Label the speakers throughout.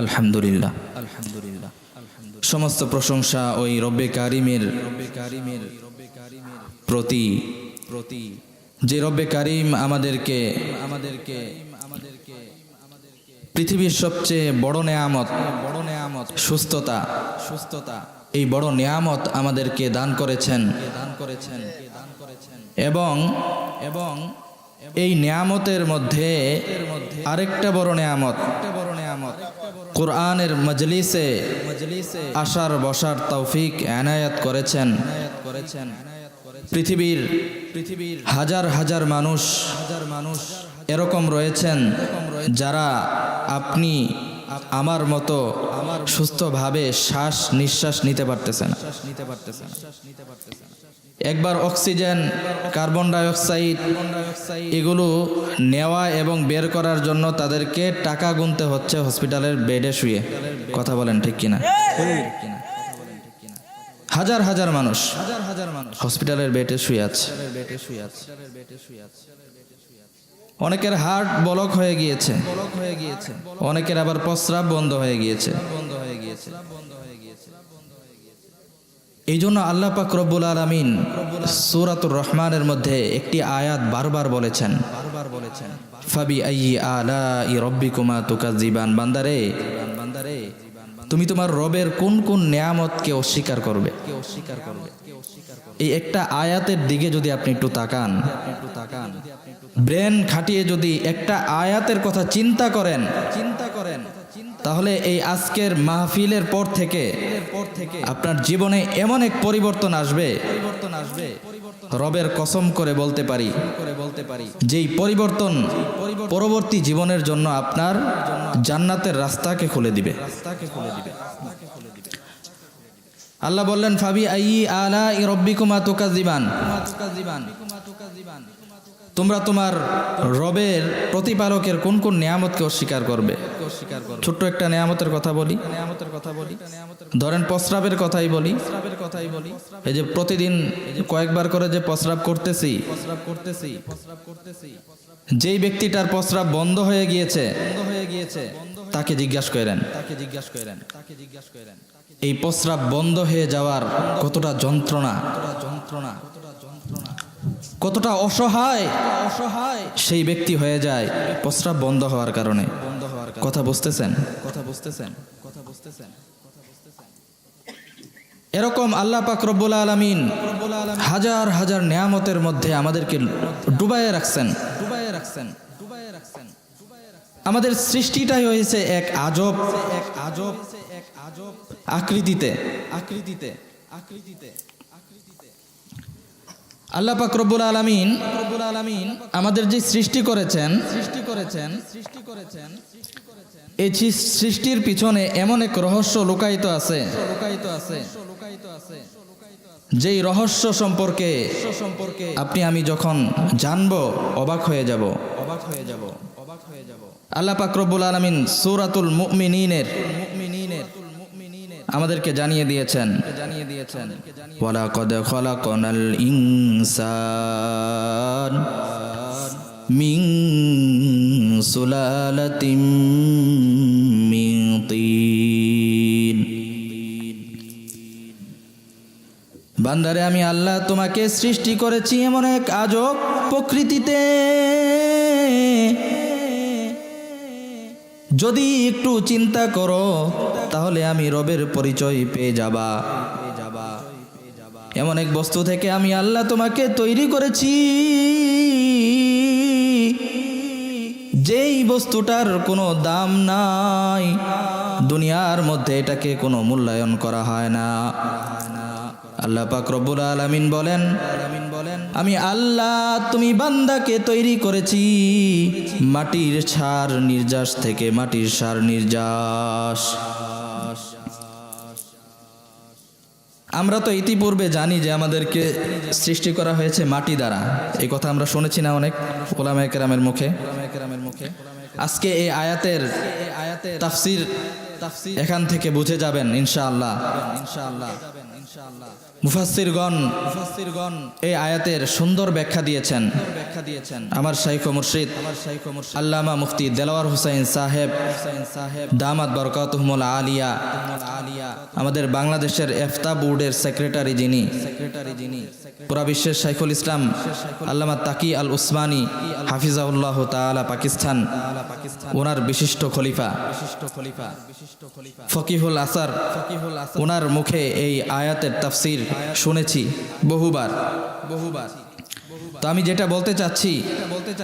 Speaker 1: আলহামদুলিল্লাহ। আলহামদুলিল্লাহ সমস্ত প্রশংসা ওই রব্বে কারিমের প্রতি। প্রতি যে রব্বে কারিম আমাদেরকে আমাদেরকে আমাদেরকে পৃথিবীর সবচেয়ে বড় নেয়ামত বড় নেয়ামত সুস্থতা সুস্থতা এই বড় নেয়ামত আমাদেরকে দান করেছেন। দান করেছেন এবং এবং এই নেয়ামতের মধ্যে আরেকটা বড় নেয়ামত কোরআনের মজলিসে আসার, বসার তৌফিক এনায়াত করেছেন। পৃথিবীর পৃথিবীর হাজার হাজার মানুষ হাজার মানুষ এরকম রয়েছেন যারা আপনি আমার মতো সুস্থভাবে শ্বাস নিঃশ্বাস নিতে পারতেছেন নিতে পারতেছেন। একবার অক্সিজেন, কার্বন ডাইঅক্সাইড এগুলো নেওয়া এবং বের করার জন্য তাদেরকে টাকা গুনতে হচ্ছে হসপিটালের বেডে শুয়ে। কথা বলেন ঠিক কিনা? হাজার হাজার মানুষ হাজার হাজার মানুষ হসপিটালের বেডে শুয়ে আছে। অনেকের হার্ট ব্লক হয়ে গিয়েছে। ব্লক হয়ে গিয়েছে অনেকের আবার প্রস্রাব বন্ধ হয়ে গিয়েছে বন্ধ হয়ে গিয়েছে বন্ধ হয়ে গিয়েছে। এই জন্য আল্লাহ পাক রব্বুল আলমিন সুরাতুর রহমানের মধ্যে একটি আয়াত বারবার বলেছেন। বারবার বলেছেন আলা ই তুকাজিবান বান্দারে বান্দারে তুমি তোমার রবের কোন কোন নিয়ামতকে অস্বীকার করবে? অস্বীকার করবে এই একটা আয়াতের দিকে যদি আপনি একটু তাকান, ব্রেন খাটিয়ে যদি একটা আয়াতের কথা চিন্তা করেন চিন্তা করেন তাহলে এই আজকের মাহফিলের পর থেকে আপনার জীবনে এমন এক পরিবর্তন আসবে, রবের কসম করে বলতে পারি, যেই পরিবর্তন পরবর্তী জীবনের জন্য আপনার জান্নাতের রাস্তাকে খুলে দিবে। আল্লাহ বললেন, ফাবি আই আলা রব্বিকুমা তুকাজিবান তোমরা তোমার রবের প্রতিপালকের কোন কোন নিয়ামতকে অস্বীকার করবে? ছোট্ট একটা নিয়ামতের কথা বলি। নিয়ামতের কথা বলি ধরেন প্রস্রাবের কথাই বলি। কথাই বলি এই যে প্রতিদিন কয়েকবার করে যে প্রস্রাব করতেছি করতেছি করতেছি যেই ব্যক্তিটার প্রস্রাব বন্ধ হয়ে গিয়েছে বন্ধ হয়ে গিয়েছে তাকে জিজ্ঞাসা করেন তাকে জিজ্ঞাসা করেন তাকে জিজ্ঞাসা করেন এই প্রস্রাব বন্ধ হয়ে যাওয়ার কতটা যন্ত্রণা যন্ত্রণা? কতটা অসহায় অসহায়, সেই ব্যক্তি হয়ে যায়। প্রস্রাব বন্ধ হওয়ার কারণে। কথা বুঝতেছেন? কথা বুঝতেছেন? কথা বুঝতেছেন? এরকম আল্লাহ পাক রব্বুল আলমিন হাজার হাজার নিয়ামতের মধ্যে আমাদেরকে ডুবাইয়ে রাখছেন। ডুবাইয়ে রাখছেন। ডুবাইয়ে রাখছেন। আমাদের সৃষ্টিটাই হয়েছে এক আজব এক আজব এক আজব আকৃতিতে। আকৃতিতে। আকৃতিতে। আল্লাহ পাক রব্বুল আলামিন রব্বুল আলামিন আমাদের যে সৃষ্টি করেছেন সৃষ্টি করেছেন সৃষ্টি করেছেন এই সৃষ্টির পিছনে এমন এক রহস্য লুকায়িত আছে। লুকায়িত আছে। লুকায়িত আছে। যেই রহস্য সম্পর্কে সম্পর্কে আপনি আমি যখন জানব, অবাক হয়ে যাব। অবাক হয়ে যাব। অবাক হয়ে যাব। আল্লাহ পাক রব্বুল আলামিন সূরাতুল মুমিনিনের আমাদেরকে জানিয়ে দিয়েছেন। জানিয়ে দিয়েছেন বান্দারে, আমি আল্লাহ তোমাকে সৃষ্টি করেছি এমন এক আজব প্রকৃতিতে। যদি একটু চিন্তা করো, তাহলে আমি রবের পরিচয় পেয়ে যাবা। এমন এক বস্তু থেকে আমি আল্লাহ তোমাকে তৈরি করেছি। যেই বস্তুটার কোনো দাম নাই, দুনিয়ার মধ্যে এটাকে কোনো মূল্যায়ন করা হয় না। আল্লাহ পাক রব্বুল আলামিন বলেন, আমি আল্লাহ, তুমি বান্দাকে তৈরি করেছি। মাটির সার নির্যাস থেকে মাটির সার নির্যাস। আমরা তো ইতিপূর্বে জানি যে আমাদেরকে সৃষ্টি করা হয়েছে মাটি দ্বারা। এই কথা আমরা শুনেছি না অনেক ওলামা কেরামের মুখে। আজকে এই আয়াতের তাফসির এখান থেকে বুঝে যাবেন ইনশাআল্লাহ ইনশাআল্লাহ। মুফাসসিরগণ মুফাসসিরগণ, এই আয়াতের সুন্দর ব্যাখ্যা দিয়েছেন। ব্যাখ্যা দিয়েছেন আমার শাইখ মুর্শিদ আমার শাইখ মুর্শিদ, আল্লামা মুফতি দেলাওয়ার হুসাইন সাহেব হুসাইন সাহেব দামাত বরকাতুহমুল আলিয়া আলিয়া আমাদের বাংলাদেশের এফতা বোর্ডের সেক্রেটারি যিনি সেক্রেটারি যিনি পুরা বিশ্বের শাইখুল ইসলাম, আল্লামা তাকি আল উসমানী হাফিজাউল্লাহ তাআলা পাকিস্তান, ওনার বিশিষ্ট খলিফা বিশিষ্ট খলিফা বিশিষ্ট খলিফা ফকিহুল আসার ফকিহুল আসার, ওনার মুখে এই আয়াতের তাফসির শুনেছি, বহুবার বহুবার। তো আমি যেটা বলতে চাচ্ছি,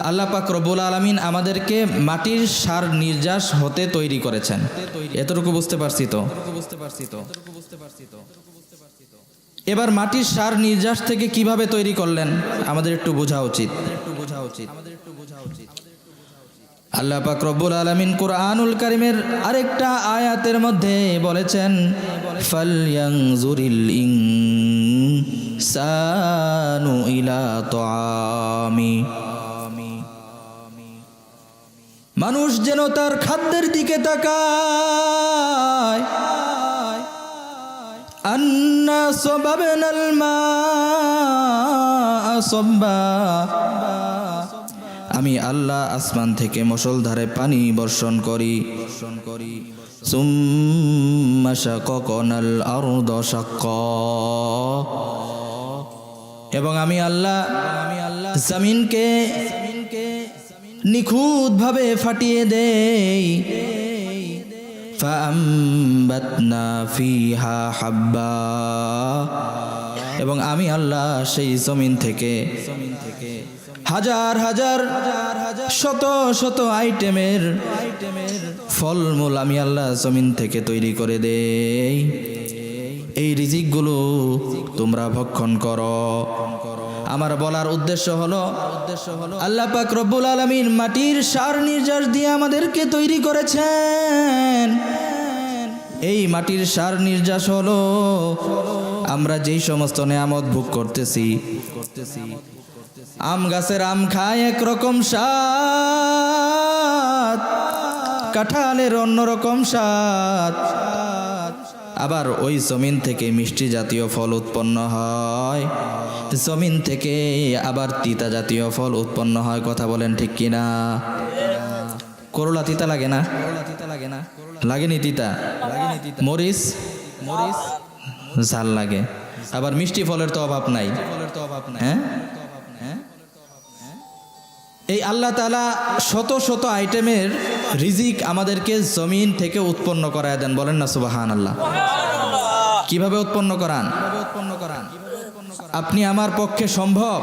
Speaker 1: আল্লাহ পাক রব্বুল আলমিন আমাদেরকে মাটির সার নির্যাস হতে তৈরি করেছেন। এতটুকু বুঝতে পারছি তো? বুঝতে পারছি তো বুঝতে পারছি তো এবার মাটির সার নির্যাস থেকে কীভাবে তৈরি করলেন আমাদের একটু বোঝা উচিত একটু বোঝা উচিত আমাদের একটু বোঝা উচিত। আল্লাহ পাক রব্বুল আলামিন কুরআনুল কারীমের আরেকটা আয়াতের মধ্যে বলেছেন ফালয়ানজুরিল ইনসানু ইলা তাআমি। মানুষ যেন তার খাদ্যের দিকে তাকায়। আন্না সব্বা। আমি আল্লাহ আসমান থেকে মশলধারে পানি বর্ষণ করি। বর্ষণ করি সুম্মাশাকনাল আরদ শাক্ক। এবং আমি আল্লাহ আমি আল্লাহ জমিনকে নিখুঁতভাবে ফাটিয়ে দেই। ফাম্বাতনা ফিহা হাব্বা। এবং আমি আল্লাহ সেই জমিন থেকে জমিন থেকে হাজার হাজার, শত শত আইটেমের ফলমূল আমি আল্লাহ জমিন থেকে তৈরি করে দেই। এই রিজিকগুলো তোমরা ভক্ষণ করো। আমার বলার উদ্দেশ্য হলো উদ্দেশ্য হলো আল্লাহ পাক রব্বুল আলমিন মাটির সার নির্যাস দিয়ে আমাদেরকে তৈরি করেছেন। এই মাটির সার নির্যাস হলো, আমরা যেই সমস্ত নেয়ামত ভোগ করতেছি করতেছি আম গাছের আম খায় একরকম স্বাদ, কাঁঠালের অন্যরকম স্বাদ। আবার ওই জমিন থেকে মিষ্টি জাতীয় ফল উৎপন্ন হয়। জমিন থেকে আবার তিতা জাতীয় ফল উৎপন্ন হয়, কথা বলেন ঠিক কিনা করলা তিতা লাগে না? লাগে না লাগেনি তিতা? লাগেনি তিতা মরিচ? মরিচ? ঝাল লাগে। আবার মিষ্টি ফলের তো অভাব নাই ফলের তো অভাব নাই। হ্যাঁ? এই আল্লাহ তালা শত শত আইটেমের রিজিক আমাদেরকে জমিন থেকে উৎপন্ন করায় দেন। বলেন না সুবাহান আল্লাহ কীভাবে উৎপন্ন করান? উৎপন্ন করান আপনি আমার পক্ষে সম্ভব।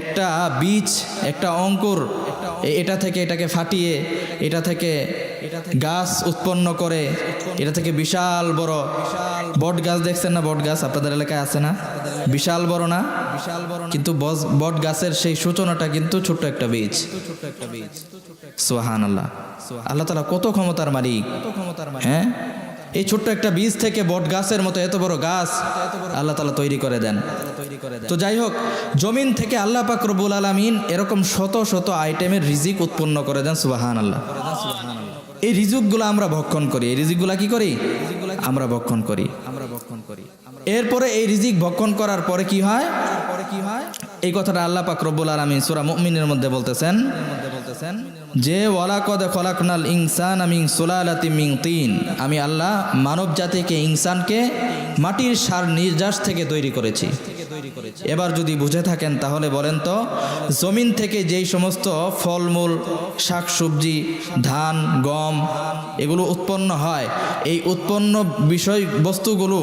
Speaker 1: একটা বীজ, একটা অঙ্কুর এটা থেকে এটাকে ফাটিয়ে, এটা থেকে গাছ উৎপন্ন করে, এটা থেকে বিশাল বড় বট গাছ দেখছেন না বট গাছ আপনাদের এলাকায় আছে না? বিশাল বড় না? কিন্তু বট গাছের সেই সূচনাটা কিন্তু ছোট্ট একটা বীজ। ছোট্ট একটা বীজ। সোহান আল্লাহ আল্লাহ তালা কত ক্ষমতার মালিক। হ্যাঁ? এই ছোট্ট একটা বীজ থেকে বট গাছের মতো এত বড় গাছ আল্লাহ তালা তৈরি করে দেন। তো যাই হোক জমিন থেকে আল্লাহ পাক রব্বুল আলমিন এরকম শত শত আইটেমের রিজিক উৎপন্ন করে দেন সুবাহান আল্লাহ এই রিজিকগুলো আমরা ভক্ষণ করি। এই রিজিকগুলো কি করি? আমরা ভক্ষণ করি। আমরা ভক্ষণ করি। এরপরে এই রিজিক ভক্ষণ করার পরে কি হয়? এই কথাটা আল্লাহ পাক রব্বুল আলমিন সুরা মুমিনের মধ্যে বলতেছেন যে, ওয়ালাকদ খলাকনাল ইনসান আমিং সুলালাতি মিং তিন। আমি আল্লাহ মানব জাতিকে ইনসানকে মাটির সার নির্যাস থেকে তৈরি করেছি। এবার যদি বুঝে থাকেন তাহলে বলেন তো, জমিন থেকে যেই সমস্ত ফলমূল, শাকসবজি, ধান, গম, এগুলো উৎপন্ন হয়, এই উৎপন্ন বিষয় বস্তুগুলো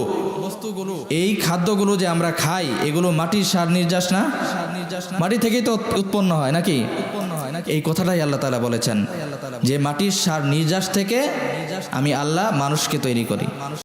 Speaker 1: এই খাদ্যগুলো যে আমরা খাই, এগুলো মাটির সার নির্যাস না? মাটি থেকেই তো উৎপন্ন হয় নাকি? এই কথাটাই আল্লাহ তালা বলেছেন যে মাটির সার নির্যাস থেকে আমি আল্লাহ মানুষকে তৈরি করি।